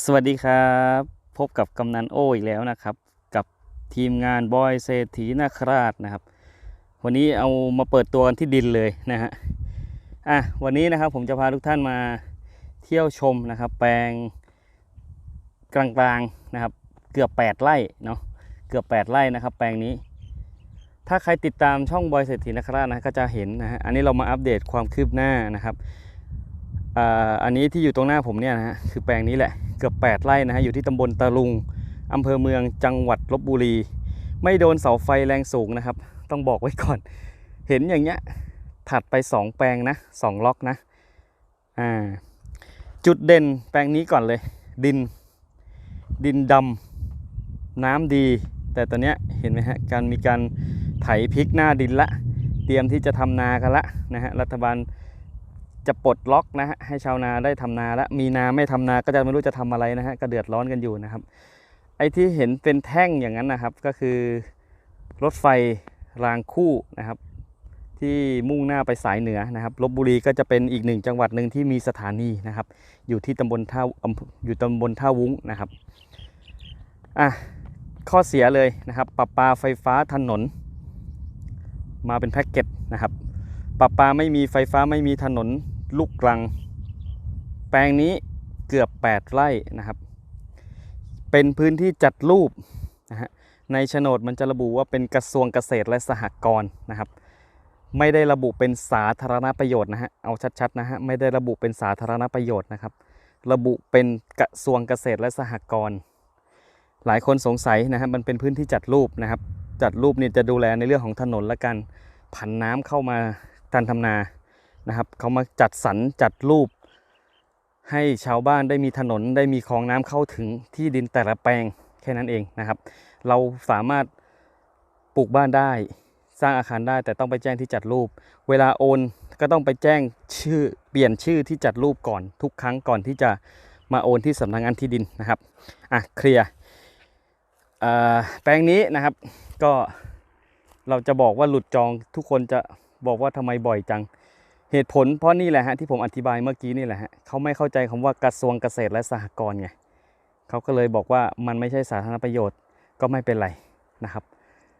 สวัสดีครับ พบกับกำนันโออีกแล้วนะครับ กับทีมงานบอยเศรษฐีนาคราชนะครับ วันนี้เอามาเปิดตัวกันที่ดินเลยนะฮะอะวันนี้นะครับผมจะพาทุกท่านมาเที่ยวชมนะครับ แปลงกลางๆนะครับ เกือบ 8 ไร่เนาะเกือบ 8 ไร่นะครับ แปลงนี้ ถ้าใครติดตามช่องบอยเศรษฐีนาคราชนะก็จะเห็นนะฮะอันนี้เรามาอัปเดตความคืบหน้านะครับอ่าอันนี้ที่อยู่ตรงหน้าผมเนี่ยนะฮะคือแปลงนี้แหละ เกือบ 8 ไร่นะฮะอยู่ที่ตำบลตะลุงอำเภอเมืองจังหวัดลบบุรี ไม่โดนเสาไฟแรงสูงนะครับ ต้องบอกไว้ก่อน เห็นอย่างเงี้ยถัดไป 2 แปลงนะ2ล็อกนะอ่าจุดเด่นแปลงนี้ก่อนเลย ดิน ดินดำน้ำดี แต่ตอนเนี้ยเห็นไหมฮะการมีการไถพลิกหน้าดินละ เตรียมที่จะทำนากันละนะฮะรัฐบาล จะปลดล็อกนะฮะให้ชาวนาได้ทำนาแล้วมีนาไม่ทำนาก็จะไม่รู้จะทำอะไรนะฮะก็เดือดร้อนกันอยู่นะครับ ไอ้ที่เห็นเป็นแท่งอย่างนั้นนะครับ ก็คือรถไฟรางคู่นะครับ ที่มุ่งหน้าไปสายเหนือนะครับลบบุรีก็จะเป็นอีกหนึ่งจังหวัดหนึ่งที่มีสถานีนะครับ อยู่ที่ตำบลท่าอยู่ตำบลท่าวุ้งนะครับอะข้อเสียเลยนะครับปรับปาไฟฟ้าถนน มาเป็นแพ็กเกจนะครับปรับปาไม่มีไฟฟ้าไม่มีถนน ลูกกลัง แปลงนี้เกือบ 8 ไร่นะครับ เป็นพื้นที่จัดรูปนะฮะในโฉนดมันจะระบุว่าเป็นกระทรวงเกษตรและสหกรณ์นะครับ ไม่ได้ระบุเป็นสาธารณประโยชน์นะฮะเอาชัดๆนะฮะไม่ได้ระบุเป็นสาธารณประโยชน์นะครับ ระบุเป็นกระทรวงเกษตรและสหกรณ์หลายคนสงสัยนะฮะมันเป็นพื้นที่จัดรูปนะครับ จัดรูปนี่จะดูแลในเรื่องของถนนและการผันน้ำเข้ามาการทำนา นะครับเขามาจัดสรรจัดรูป ให้ชาวบ้านได้มีถนนได้มีคลองน้ำเข้าถึงที่ดินแต่ละแปลงแค่นั้นเองนะครับ เราสามารถปลูกบ้านได้สร้างอาคารได้แต่ต้องไปแจ้งที่จัดรูป เวลาโอนก็ต้องไปแจ้งชื่อเปลี่ยนชื่อที่จัดรูปก่อนทุกครั้งก่อนที่จะมาโอนที่สำนักงานที่ดินนะครับอะเคลียร์แปลงนี้นะครับก็เราจะบอกว่าหลุดจองทุกคนจะบอกว่าทำไมบ่อยจัง เหตุผลเพราะนี่แหละฮะที่ผมอธิบายเมื่อกี้นี่แหละฮะเขาไม่เข้าใจคำว่ากระทรวงเกษตรและสหกรณ์ไงเขาก็เลยบอกว่ามันไม่ใช่สาธารณประโยชน์ก็ไม่เป็นไรนะครับ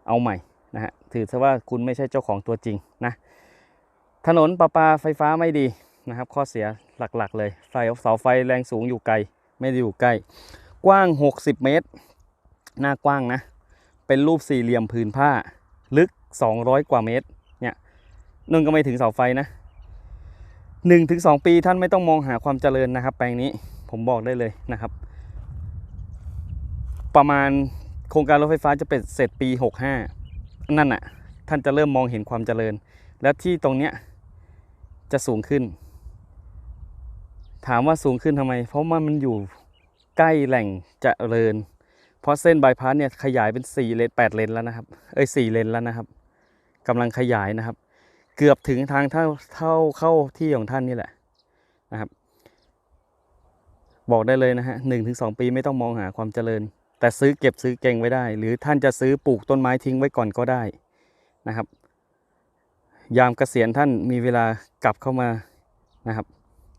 เอาใหม่นะฮะถือซะว่าคุณไม่ใช่เจ้าของตัวจริงนะถนนประปาไฟฟ้าไม่ดีนะครับ ข้อเสียหลักๆ เลยไฟเสาไฟแรงสูงอยู่ไกล ไม่ได้อยู่ใกล้ กว้าง 60 เมตร หน้ากว้างนะ เป็นรูปสี่เหลี่ยมผืนผ้า ลึก 200 กว่าเมตรเนี่ยนุ่นก็ไม่ถึงเสาไฟนะ หนึ่งถึงสองปีท่านไม่ต้องมองหาความเจริญนะครับ แปลงนี้ผมบอกได้เลยนะครับ ประมาณโครงการรถไฟฟ้าจะเป็นเสร็จปี 65 นั่นน่ะ ท่านจะเริ่มมองเห็นความเจริญ และที่ตรงเนี้ยจะสูงขึ้น ถามว่าสูงขึ้นทำไม เพราะว่ามันอยู่ใกล้แหล่งเจริญ เพราะเส้นบายพาสเนี่ยขยายเป็น4เลน8เลนแล้วนะครับ เอ้ย4เลนแล้วนะครับกำลังขยายนะครับ กือบถึงทางเท่าเท่าเข้าที่ของท่านนี่แหละนะครับ บอกได้เลยนะฮะหนึ่งถึงสองปีไม่ต้องมองหาความเจริญ แต่ซื้อเก็บซื้อเก่งไว้ได้ หรือท่านจะซื้อปลูกต้นไม้ทิ้งไว้ก่อนก็ได้นะครับ ยามเกษียณท่านมีเวลากลับเข้ามานะครับ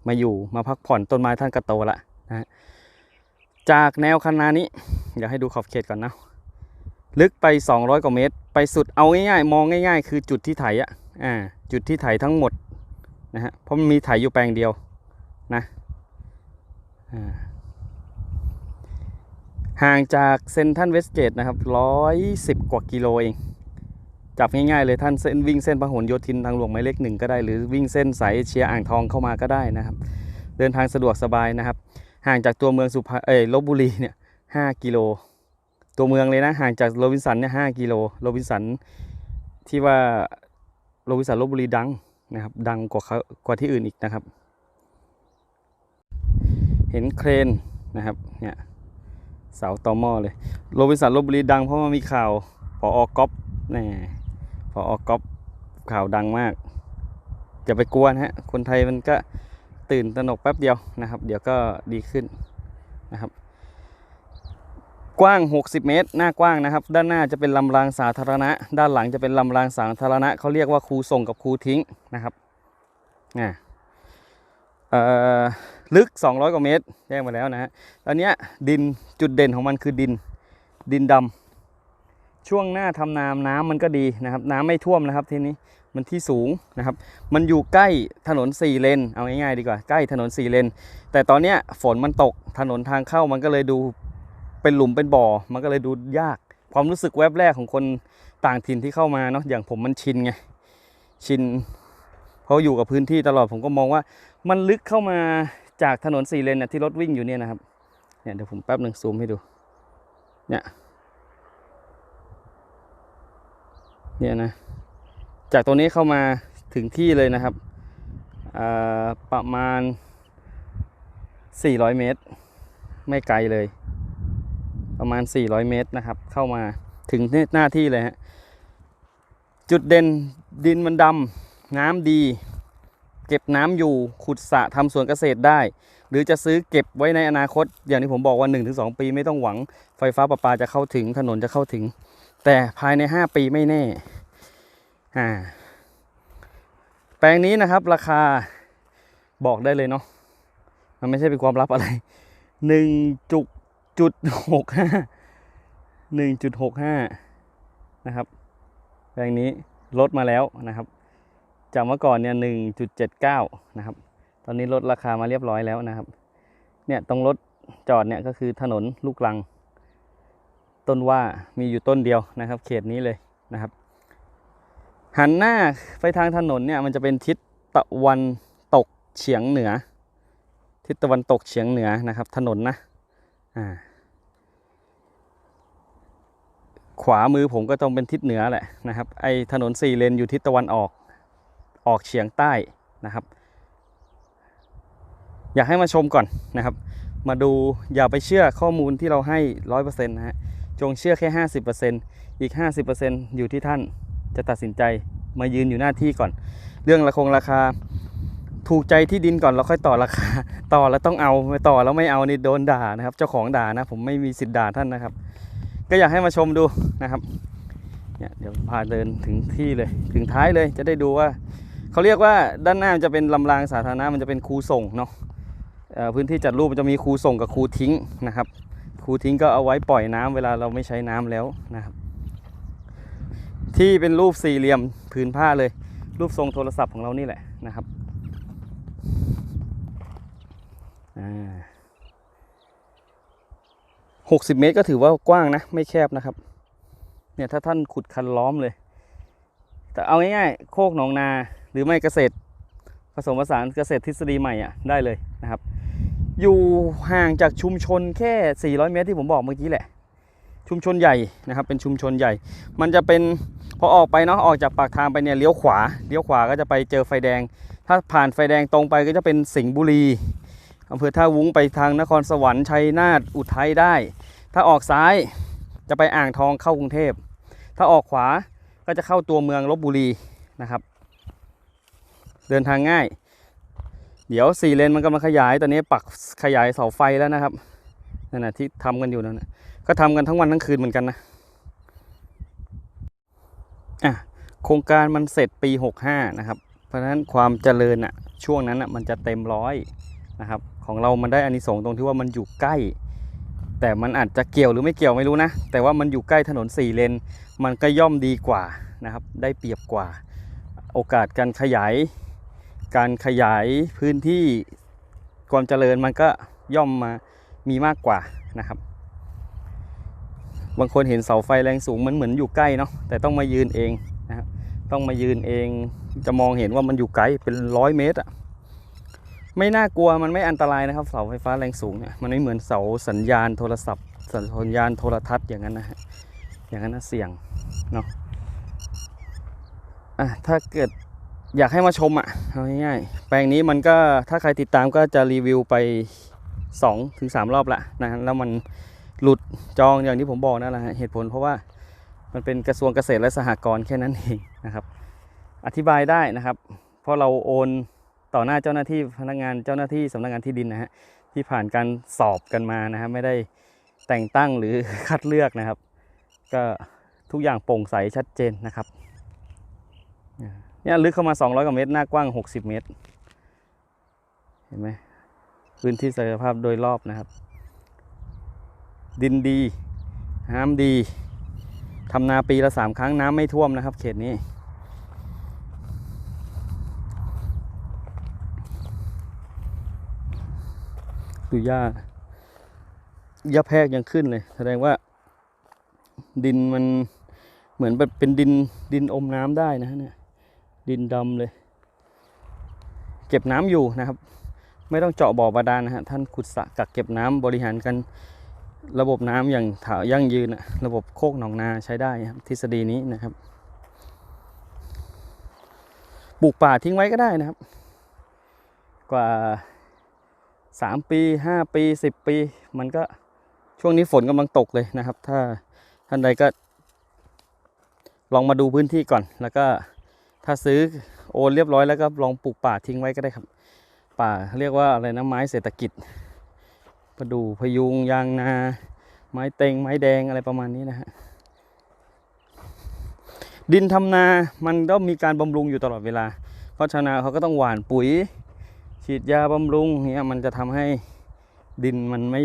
มาอยู่มาพักผ่อนต้นไม้ท่านก็โตละนะฮะจากแนวคันนานี้เดี๋ยวให้ดูขอบเขตก่อนนะลึกไป 200 กว่าเมตร ไปสุดเอาง่ายๆ มองง่ายๆ คือจุดที่ไถอะ อ่าจุดที่ไถทั้งหมดนะฮะเพราะมันมีไถอยู่แปลงเดียวนะอ่าห่างจากเซนทันเวสเกตนะครับ110กว่ากิโลเอง จับง่ายๆเลยท่านเส้นวิ่งเส้นพหลโยธินทางหลวงหมายเลขหนึ่งก็ได้ หรือวิ่งเส้นสายเอเชียอ่างทองเข้ามาก็ได้นะครับ เดินทางสะดวกสบายนะครับ ห่างจากตัวเมืองสุพรรณเอ้ยลบบุรีเนี่ย5กิโล ตัวเมืองเลยนะห่างจากโรบินสันเนี่ยห้ากิโลโรบินสันที่ว่า โรบิสันลบบุรีดังนะครับ ดังกว่ากว่าที่อื่นอีกนะครับ เห็นเครนนะครับเนี่ยเสาตอหม้อเลยโรบิสันลบบุรีดังเพราะว่ามีข่าวพออก๊อปแน่พออก๊อปข่าวดังมากอย่าไปกลัวนะฮะคนไทยมันก็ตื่นตระหนกแป๊บเดียวนะครับ เดี๋ยวก็ดีขึ้นนะครับ กว้าง 60 เมตร หน้ากว้างนะครับ ด้านหน้าจะเป็นลำรางสาธารณะ ด้านหลังจะเป็นลำรางสาธารณะเขาเรียกว่าครูส่งกับครูทิ้งนะครับอ่เอ่อลึก 200 กว่าเมตรแจ้งมาแล้วนะฮะตอนนี้ดินจุดเด่นของมันคือดินดินดำช่วงหน้าทำนาน้ำมันก็ดีนะครับ น้ำไม่ท่วมนะครับทีนี้มันที่สูงนะครับ มันอยู่ใกล้ถนนสี่เลน เอาง่ายๆดีกว่า ใกล้ถนนสี่เลน แต่ตอนนี้ฝนมันตก ถนนทางเข้ามันก็เลยดู เป็นหลุมเป็นบ่อ มันก็เลยดูยาก ความรู้สึกแวบแรกของคนต่างถิ่นที่เข้ามาเนาะอย่างผมมันชินไงชินเพราะอยู่กับพื้นที่ตลอดผมก็มองว่า มันลึกเข้ามาจากถนนสี่เลนน่ะที่รถวิ่งอยู่เนี่ยนะครับเนี่ยเดี๋ยวผมแป๊บหนึ่งซูมให้ดูเนี่ยเนี่ยนะจากตรงนี้เข้ามาถึงที่เลยนะครับประมาณ 400 เมตร ไม่ไกลเลย ประมาณ 400 เมตรนะครับ เข้ามาถึงหน้าที่เลยฮะจุดเด่นดินมันดำน้ำดี เก็บน้ำอยู่ขุดสระทำสวนเกษตรได้ หรือจะซื้อเก็บไว้ในอนาคต อย่างที่ผมบอกว่า 1-2 ปีไม่ต้องหวังไฟฟ้าประปาจะเข้าถึงถนนจะเข้าถึง แต่ภายใน 5 ปีไม่แน่อ่าแปลงนี้นะครับราคาบอกได้เลยเนาะมันไม่ใช่เป็นความลับอะไรหนึ่งจุด จุดหกห้าหนึ่งจุดหกห้านะครับแปลงนี้ลดมาแล้วนะครับ จากเมื่อก่อนเนี่ยหนึ่งจุดเจ็ดเก้านะครับ ตอนนี้ลดราคามาเรียบร้อยแล้วนะครับ เนี่ยตรงรถจอดเนี่ยก็คือถนนลูกลัง ต้นว่ามีอยู่ต้นเดียวนะครับ เขตนี้เลยนะครับ หันหน้าไปทางถนนเนี่ยมันจะเป็นทิศตะวันตกเฉียงเหนือ ทิศตะวันตกเฉียงเหนือนะครับ ถนนนะ ขวามือผมก็ต้องเป็นทิศเหนือแหละนะครับ ไอถนนสี่เลนอยู่ทิศตะวันออกออกเฉียงใต้นะครับ อยากให้มาชมก่อนนะครับ มาดูอย่าไปเชื่อข้อมูลที่เราให้ร้อยเปอร์เซ็นต์นะฮะจงเชื่อแค่ห้าสิบเปอร์เซ็นต์อีกห้าสิบเปอร์เซ็นต์อยู่ที่ท่านจะตัดสินใจมายืนอยู่หน้าที่ก่อน เรื่องราคงราคา ถูกใจที่ดินก่อนเราค่อยต่อราคา ต่อแล้วต้องเอาไม่ต่อแล้วไม่เอานี่โดนด่านะครับ เจ้าของด่านะ ผมไม่มีสิทธิ์ด่าท่านนะครับ ก็อยากให้มาชมดูนะครับเนี่ยเดี๋ยวพาเดินถึงที่เลย ถึงท้ายเลยจะได้ดูว่าเขาเรียกว่าด้านหน้ามันจะเป็นลำรางสาธารณะมันจะเป็นคูส่งเนาะพื้นที่จัดรูปมันจะมีคูส่งกับคูทิ้งนะครับคูทิ้งก็เอาไว้ปล่อยน้ำเวลาเราไม่ใช้น้ำแล้วนะครับ ที่เป็นรูปสี่เหลี่ยมผืนผ้าเลย รูปทรงโทรศัพท์ของเรานี่แหละนะครับ หกสิบเมตรก็ถือว่ากว้างนะ ไม่แคบนะครับ เนี่ยถ้าท่านขุดคันล้อมเลย แต่เอาง่ายๆ โคกหนองนาหรือไม่เกษตร ผสมผสานเกษตรทฤษฎีใหม่อะได้เลยนะครับ อยู่ห่างจากชุมชนแค่ 400 เมตรที่ผมบอกเมื่อกี้แหละ ชุมชนใหญ่นะครับ เป็นชุมชนใหญ่ มันจะเป็นพอออกไปเนาะออกจากปากทางไปเนี่ยเลี้ยวขวาเลี้ยวขวาก็จะไปเจอไฟแดง ถ้าผ่านไฟแดงตรงไปก็จะเป็นสิงห์บุรี อำเภอท่าวุ้งไปทางนครสวรรค์ชัยนาทอุทัยได้ ถ้าออกซ้ายจะไปอ่างทองเข้ากรุงเทพ ถ้าออกขวาก็จะเข้าตัวเมืองลบบุรีนะครับ เดินทางง่าย เดี๋ยวสี่เลนมันกำลังขยาย ตอนนี้ปักขยายเสาไฟแล้วนะครับนั่นนะที่ทำกันอยู่นั่นนะก็ทำกันทั้งวันทั้งคืนเหมือนกันนะอะโครงการมันเสร็จปี 65 นะครับ เพราะฉะนั้นความเจริญอะช่วงนั้นอะมันจะเต็มร้อย นะครับ ของเรามันได้อานิสงส์ตรงที่ว่ามันอยู่ใกล้ แต่มันอาจจะเกี่ยวหรือไม่เกี่ยวไม่รู้นะ แต่ว่ามันอยู่ใกล้ถนนสี่เลน มันก็ย่อมดีกว่านะครับ ได้เปรียบกว่า โอกาสการขยาย การขยายพื้นที่ความเจริญมันก็ย่อมมามีมากกว่านะครับ บางคนเห็นเสาไฟแรงสูงมันเหมือนอยู่ใกล้เนาะ แต่ต้องมายืนเองนะครับ ต้องมายืนเอง จะมองเห็นว่ามันอยู่ไกลเป็นร้อยเมตรอะ ไม่น่ากลัวมันไม่อันตรายนะครับ เสาไฟฟ้าแรงสูงเนี่ยมันไม่เหมือนเสาสัญญาณโทรศัพท์สัญญาณโทรทัศน์อย่างนั้นนะฮะอย่างนั้นนะเสี่ยงเนาะอะถ้าเกิดอยากให้มาชมอะเอาง่ายๆแปลงนี้มันก็ถ้าใครติดตามก็จะรีวิวไป2ถึง3รอบละนะแล้วมันหลุดจองอย่างที่ผมบอกนั่นแหละฮะเหตุผลเพราะว่ามันเป็นกระทรวงเกษตรและสหกรณ์แค่นั้นเองนะครับ อธิบายได้นะครับ เพราะเราโอน ต่อหน้าเจ้าหน้าที่พนักงานเจ้าหน้าที่สำนักงานที่ดินนะฮะที่ผ่านการสอบกันมานะฮะไม่ได้แต่งตั้งหรือคัดเลือกนะครับ ก็ทุกอย่างโปร่งใสชัดเจนนะครับเนี่ยลึกเข้ามา 200กว่าเมตรหน้ากว้าง 60 เมตร เห็นไหมพื้นที่ศักยภาพโดยรอบนะครับ ดินดีน้ำดีทำนาปีละสามครั้งน้ำไม่ท่วมนะครับ เขตนี้ ดูหญ้าหญ้าแพรกยังขึ้นเลย แสดงว่า ดินมันเหมือนแบบเป็นดินดินอมน้ำได้นะฮะเนี่ยดินดำเลย เก็บน้ำอยู่นะครับ ไม่ต้องเจาะบ่อบาดาลนะฮะท่านขุดสระกักเก็บน้ำบริหารกันระบบน้ำอย่างถายั่งยืนอะระบบโคกหนองนาใช้ได้ครับทฤษฎีนี้นะครับปลูกป่าทิ้งไว้ก็ได้นะครับ กว่า สามปีห้าปีสิบปี มันก็ช่วงนี้ฝนกำลังตกเลยนะครับ ถ้าท่านใดก็ ลองมาดูพื้นที่ก่อน แล้วก็ถ้าซื้อโอนเรียบร้อยแล้วก็ลองปลูกป่าทิ้งไว้ก็ได้ครับ ป่าเรียกว่าอะไรนะไม้เศรษฐกิจประดู่พยุงยางนา ไม้เต็งไม้แดงอะไรประมาณนี้นะฮะดินทำนา มันต้องมีการบำรุงอยู่ตลอดเวลา เพราะชาวนาเขาก็ต้องหว่านปุ๋ย ฉีดยาบำรุงเนี้ยมันจะทำให้ดินมันไม่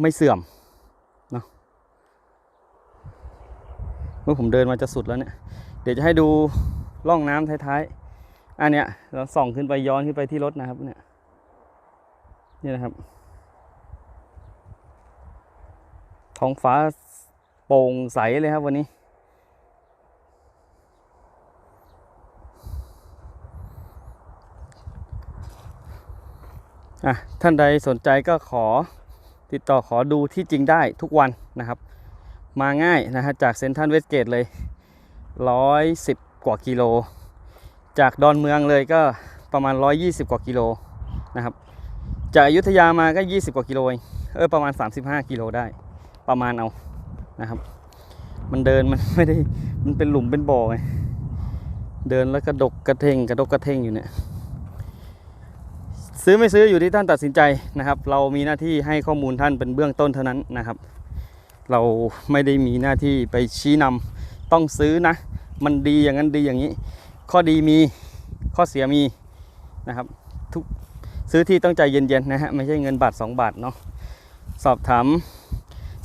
ไม่เสื่อมเนาะเมื่อผมเดินมาจะสุดแล้วเนี่ยเดี๋ยวจะให้ดูร่องน้ำท้ายๆอันเนี้ยเราส่องขึ้นไปย้อนขึ้นไปที่รถนะครับเนี่ยนี่นะครับ ท้องฟ้าโปร่งใสเลยครับวันนี้ อะท่านใดสนใจก็ขอติดต่อขอดูที่จริงได้ทุกวันนะครับ มาง่ายนะฮะจากเซ็นทรัลเวสเกตเลย 110 กว่ากิโล จากดอนเมืองเลยก็ประมาณ 120 กว่ากิโลนะครับ จากอยุธยามาก็ 20 กว่ากิโลเองเออประมาณ 35 กิโลได้ ประมาณเอานะครับ มันเดินมันไม่ได้มันเป็นหลุมเป็นบ่อไงเดินแล้วกระดกกระเทงกระดกกระเทงอยู่เนี่ย ซื้อไม่ซื้ออยู่ที่ท่านตัดสินใจนะครับ เรามีหน้าที่ให้ข้อมูลท่านเป็นเบื้องต้นเท่านั้นนะครับ เราไม่ได้มีหน้าที่ไปชี้นำต้องซื้อนะ มันดีอย่างนั้นดีอย่างนี้ ข้อดีมีข้อเสียมีนะครับทุกซื้อที่ต้องใจเย็นๆนะฮะไม่ใช่เงินบาท 2 บาทเนาะสอบถาม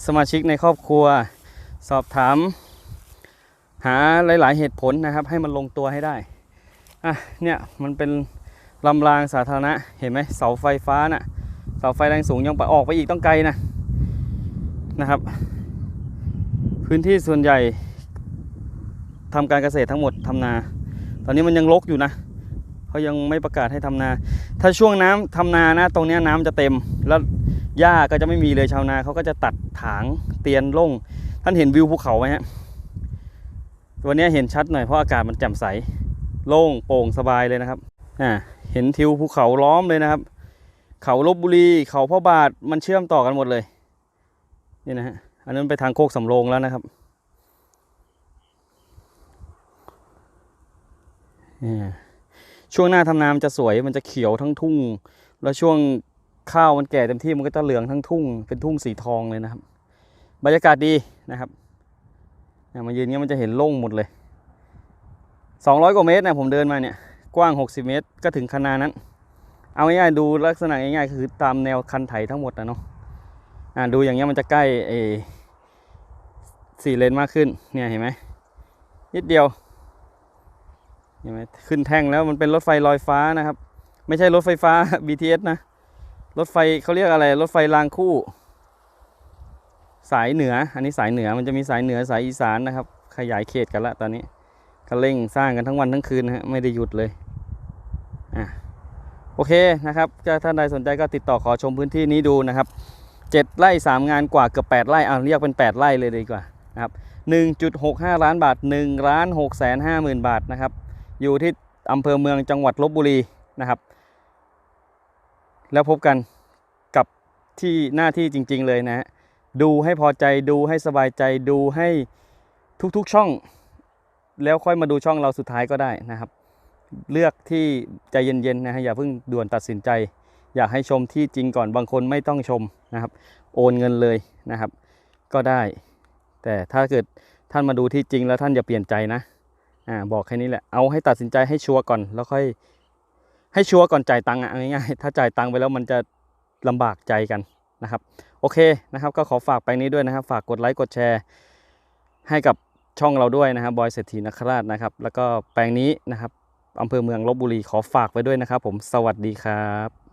สมาชิกในครอบครัว สอบถาม หาหลาย ๆ เหตุผลนะครับ ให้มันลงตัวให้ได้อะเนี่ยมันเป็น ลำรางสาธารณะเห็นไหมเสาไฟฟ้าน่ะเสาไฟแรงสูงยังไปออกไปอีกต้องไกลนะนะครับ พื้นที่ส่วนใหญ่ทำการเกษตรทั้งหมดทำนา ตอนนี้มันยังรกอยู่นะเขายังไม่ประกาศให้ทำนา ถ้าช่วงน้ำทำนานะตรงนี้น้ำจะเต็มแล้วหญ้าก็จะไม่มีเลยชาวนาเขาก็จะตัดถางเตียนล่ง ท่านเห็นวิวภูเขาไหมฮะวันนี้เห็นชัดหน่อยเพราะอากาศมันแจ่มใส โล่งโปร่งสบายเลยนะครับ อ่าเห็นทิวภูเขาล้อมเลยนะครับ เขาลบบุรีเขาพ่อบาทมันเชื่อมต่อกันหมดเลยนี่นะฮะอันนั้นไปทางโคกสำโรงแล้วนะครับช่วงหน้าทำนามันจะสวยมันจะเขียวทั้งทุ่ง แล้วช่วงข้าวมันแก่เต็มที่มันก็จะเหลืองทั้งทุ่ง เป็นทุ่งสีทองเลยนะครับ บรรยากาศดีนะครับมายืนเงี้ยมันจะเห็นโล่งหมดเลย 200 กว่าเมตรนะผมเดินมาเนี่ย กว้าง 60 เมตร ก็ถึงคนานั้น เอาง่ายๆดูลักษณะง่ายๆคือตามแนวคันไถทั้งหมดนะเนาะอ่าดูอย่างเงี้ยมันจะใกล้เอสี่เลนมากขึ้นเนี่ยเห็นไหมนิดเดียวเห็นไหมขึ้นแท่งแล้วมันเป็นรถไฟลอยฟ้านะครับ ไม่ใช่รถไฟฟ้า BTS นะ รถไฟเขาเรียกอะไร รถไฟรางคู่ สายเหนือ อันนี้สายเหนือมันจะมีสายเหนือสายอีสานนะครับ ขยายเขตกันละตอนนี้ก็เร่งสร้างกันทั้งวันทั้งคืนนะฮะไม่ได้หยุดเลย อะโอเคนะครับถ้าท่านใดสนใจก็ติดต่อขอชมพื้นที่นี้ดูนะครับเจ็ดไร่สามงานกว่าเกือบแปดไร่เอาเรียกเป็นแปดไร่เลยดีกว่านะครับหนึ่งจุดหกห้าล้านบาทหนึ่งล้านหกแสนห้าหมื่นบาทนะครับ อยู่ที่อำเภอเมืองจังหวัดลบบุรีนะครับ แล้วพบกันกับที่หน้าที่จริง ๆ เลยนะฮะดูให้พอใจดูให้สบายใจดูให้ทุกๆช่อง แล้วค่อยมาดูช่องเราสุดท้ายก็ได้นะครับ เลือกที่ใจเย็นๆนะฮะอย่าเพิ่งด่วนตัดสินใจ อยากให้ชมที่จริงก่อนบางคนไม่ต้องชมนะครับ โอนเงินเลยนะครับ ก็ได้ แต่ถ้าเกิดท่านมาดูที่จริงแล้วท่านอย่าเปลี่ยนใจนะอ่าบอกแค่นี้แหละเอาให้ตัดสินใจให้ชัวร์ก่อนแล้วค่อย ให้ชัวร์ก่อนจ่ายตังค์อะง่ายๆถ้าจ่ายตังค์ไปแล้วมันจะลำบากใจกันนะครับ โอเคนะครับ ก็ขอฝากไปนี้ด้วยนะครับ ฝากกดไลค์กดแชร์ ให้กับช่องเราด้วยนะครับบอยเศรษฐีนคราชนะครับ แล้วก็แปลงนี้นะครับ อำเภอเมืองลบบุรีขอฝากไว้ด้วยนะครับผมสวัสดีครับ